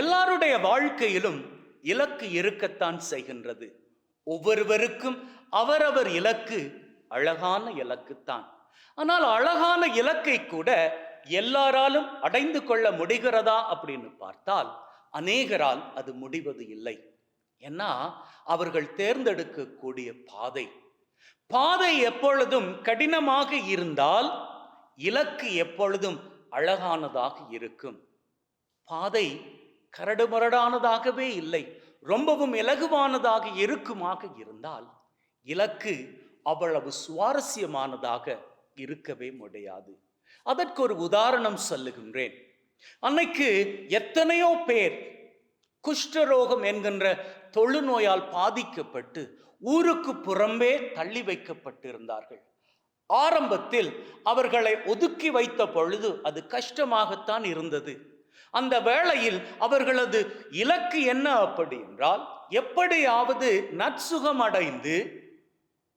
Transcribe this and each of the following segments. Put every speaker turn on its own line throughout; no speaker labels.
எல்லாருடைய வாழ்க்கையிலும் இலக்கு இருக்கத்தான் செய்கின்றது. ஒவ்வொருவருக்கும் அவரவர் இலக்கு அழகான இலக்குத்தான். ஆனால் அழகான இலக்கை கூட எல்லாராலும் அடைந்து கொள்ள முடிகிறதா அப்படின்னு பார்த்தால் அநேகரால் அது முடிவது இல்லை. ஏன்னா அவர்கள் தேர்ந்தெடுக்கக்கூடிய பாதை. பாதை எப்பொழுதும் கடினமாக இருந்தால் இலக்கு எப்பொழுதும் அழகானதாக இருக்கும். பாதை கரடுமுரடானதாகவே இல்லை. ரொம்பவும் இலகுவானதாக இருக்குமாக இருந்தால் இலக்கு அவ்வளவு சுவாரஸ்யமானதாக இருக்கவே முடியாது. அதற்கு ஒரு உதாரணம் சொல்லுகின்றேன். அன்னைக்கு எத்தனையோ பேர் குஷ்டரோகம் என்கின்ற தொழுநோயால் பாதிக்கப்பட்டு ஊருக்கு புறம்பே தள்ளி வைக்கப்பட்டிருந்தார்கள். ஆரம்பத்தில் அவர்களை ஒதுக்கி வைத்த பொழுது அது கஷ்டமாகத்தான் இருந்தது. அந்த வேளையில் அவர்களது இலக்கு என்ன அப்படி என்றால் எப்படியாவது நற்சுகம் அடைந்து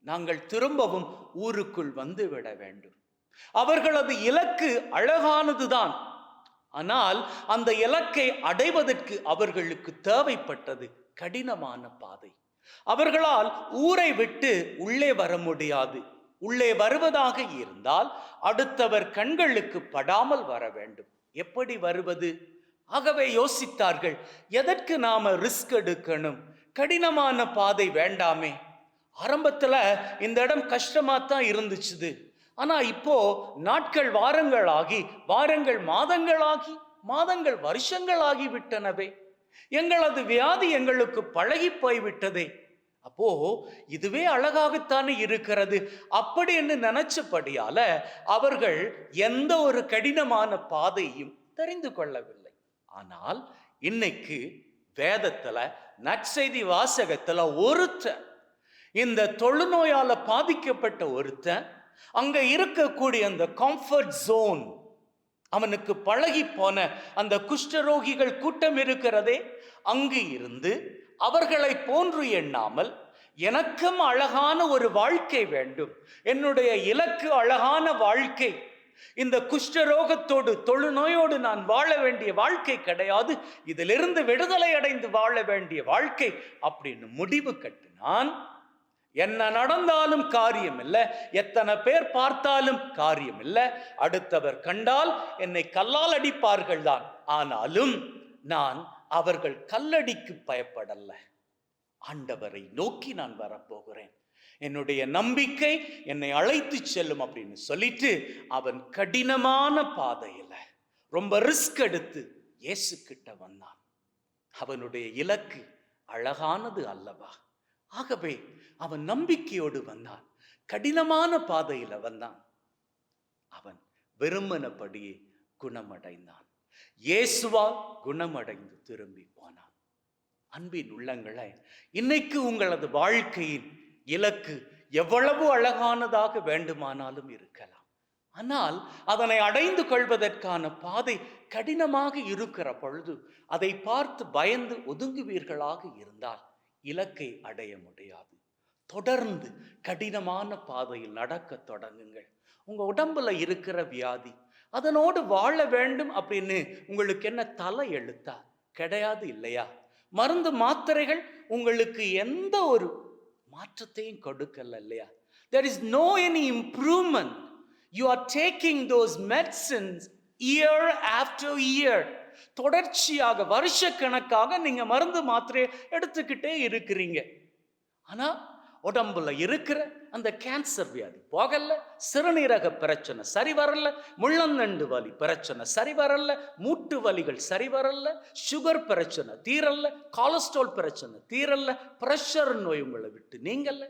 நாங்கள் திரும்பவும் ஊருக்குள் வந்து விட வேண்டும். அவர்களது இலக்கு அழகானதுதான். ஆனால் அந்த இலக்கை அடைவதற்கு அவர்களுக்கு தேவைப்பட்டது கடினமான பாதை. அவர்களால் ஊரை விட்டு உள்ளே வர முடியாது. உள்ளே வருவதாக இருந்தால் அடுத்தவர் கண்களுக்கு படாமல் வர வேண்டும். எப்படி வருவது? ஆகவே யோசித்தார்கள் எதற்கு நாம ரிஸ்க் எடுக்கணும்? கடினமான பாதை வேண்டாமே. ஆரம்பத்தில் இந்த இடம் கஷ்டமாக தான் இருந்துச்சுது. ஆனால் இப்போ நாட்கள் வாரங்கள் ஆகி வாரங்கள் மாதங்களாகி மாதங்கள் வருஷங்களாகி விட்டனவே. எங்களது வியாதி எங்களுக்கு பழகி போய்விட்டதே. அப்போ இதுவே அழகாகத்தானே இருக்கிறது? அப்படி என்று நினைச்சபடியால அவர்கள் எந்த ஒரு கடினமான பாதையும் தெரிந்து கொள்ளவில்லை. ஆனால் இன்னைக்கு வேதத்துல நற்செய்தி வாசகத்துல ஒருத்தன் இந்த தொழுநோயால பாதிக்கப்பட்ட ஒருத்தன் அங்க இருக்கக்கூடிய அந்த கம்ஃபர்ட் ஜோன் அவனுக்கு பழகி போன அந்த குஷ்டரோகிகள் கூட்டம் இருக்கிறதே அங்கு இருந்து அவர்களை போன்று எண்ணாமல் எனக்கும் அழகான ஒரு வாழ்க்கை வேண்டும். என்னுடைய இலக்கு அழகான வாழ்க்கை. இந்த குஷ்டரோகத்தோடு தொழுநோயோடு நான் வாழ வேண்டிய வாழ்க்கை கிடையாது. இதிலிருந்து விடுதலை அடைந்து வாழ வேண்டிய வாழ்க்கை. அப்படின்னு முடிவு கட்டினான். என்ன நடந்தாலும் காரியம் இல்லை எத்தனை பேர் பார்த்தாலும் காரியம் இல்லை அடுத்தவர் கண்டால் என்னை கல்லால் அடிப்பார்கள் தான் ஆனாலும் நான் அவர்கள் கல்லடிக்கு பயப்படல. ஆண்டவரை நோக்கி நான் வரப்போகிறேன். என்னுடைய நம்பிக்கை என்னை அழைத்து செல்லும் அப்படின்னு சொல்லிட்டு அவன் கடினமான பாதையில ரொம்ப ரிஸ்க் எடுத்து இயேசு கிட்ட வந்தான். அவனுடைய இலக்கு அழகானது அல்லவா? ஆகவே அவன் நம்பிக்கையோடு வந்தான். கடினமான பாதையில வந்தான். அவன் வெறுமனபடியே குணமடைந்தான். இயேசுவால் குணமடைந்து திரும்பி போனான். அன்பின் உள்ளங்களை இன்னைக்கு உங்களது வாழ்க்கையின் இலக்கு எவ்வளவு அழகானதாக வேண்டுமானாலும் இருக்கலாம். ஆனால் அதனை அடைந்து கொள்வதற்கான பாதை கடினமாக இருக்கிற பொழுது அதை பார்த்து பயந்து ஒதுங்குவீர்களாக இருந்தால் இலக்கை அடைய முடியாது. தொடர்ந்து கடினமான பாதையில் நடக்க தொடங்குங்கள். உங்க உடம்புல இருக்கிற வியாதி அதனோடு வாழ வேண்டும் அப்படின்னு உங்களுக்கு என்ன தலை எழுத்தா கிடையாது இல்லையா? மருந்து மாத்திரைகள் உங்களுக்கு எந்த ஒரு மாற்றத்தையும் கொடுக்கல இல்லையா? There is no any improvement you are taking those medicines year after year தொடர்ச்சியாக வருஷக்கணக்காக நீங்கள் மருந்து மாத்திரையை எடுத்துக்கிட்டே இருக்கிறீங்க. ஆனால் உடம்புல இருக்கிற அந்த கேன்சர் வியாதி. போகல சிறுநீரக பிரச்சனை சரி வரல முள்ளந்தண்டு வலி பிரச்சனை சரி வரல மூட்டு வலிகள் சரி வரல சுகர் பிரச்சனை தீரல்ல கொலஸ்ட்ரால் பிரச்சனை தீரல்ல பிரஷர் நோய் உங்களை விட்டு நீங்கல்ல.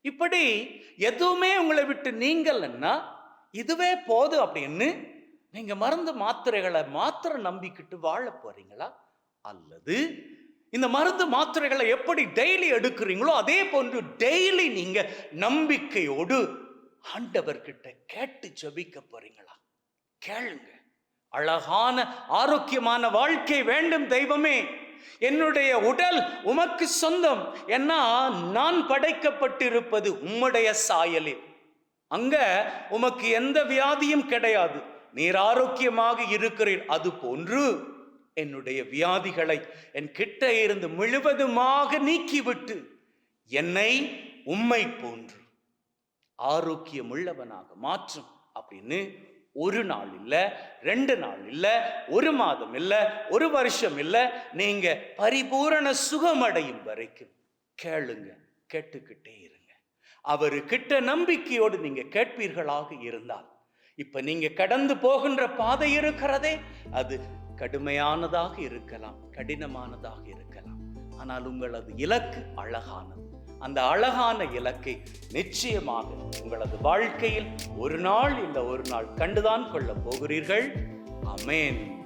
இப்படி எதுவுமே உங்களை விட்டு நீங்கலன்னா இதுவே போதும் அப்படின்னு நீங்க மருந்து மாத்திரைகளை மாத்திரை நம்பிக்கிட்டு வாழ போறீங்களா? அல்லது இந்த மருந்து மாத்திரைகளை எப்படி டெய்லி எடுக்கிறீங்களோ அதே போன்று டெய்லி நீங்க நம்பிக்கையோடு ஆண்டவர்கிட்ட கேட்டு ஜபிக்க போறீங்களா? கேளுங்க. அழகான ஆரோக்கியமான வாழ்க்கை வேண்டும் தெய்வமே. என்னுடைய உடல் உமக்கு சொந்தம். என்ன நான் படைக்கப்பட்டிருப்பது உம்முடைய சாயலில் அங்க உமக்கு எந்த வியாதியும் கிடையாது. நீர் ஆரோக்கியமாக இருக்கிறீர். அது போன்று என்னுடைய வியாதிகளை என் கிட்ட இருந்து முழுவதுமாக நீக்கிவிட்டு என்னை உம்மை போன்று ஆரோக்கியம் உள்ளவனாக மாற்றும் அப்படின்னு ஒரு நாள் இல்லை ரெண்டு நாள் இல்லை ஒரு மாதம் இல்லை ஒரு வருஷம் இல்லை நீங்க பரிபூரண சுகமடையும் வரைக்கும் கேளுங்க கேட்டுக்கிட்டே இருங்க. அவரு கிட்ட நம்பிக்கையோடு நீங்க கேட்பீர்களாக இருந்தால் இப்ப நீங்க கடந்து போகின்ற பாதை இருக்கிறதே அது கடுமையானதாக இருக்கலாம் கடினமானதாக இருக்கலாம். ஆனால் உங்களது இலக்கு அழகானது. அந்த அழகான இலக்கை நிச்சயமாக உங்களது வாழ்க்கையில் ஒரு நாள் இந்த ஒரு நாள் கண்டுதான் கொள்ள போகிறீர்கள். அமேன்.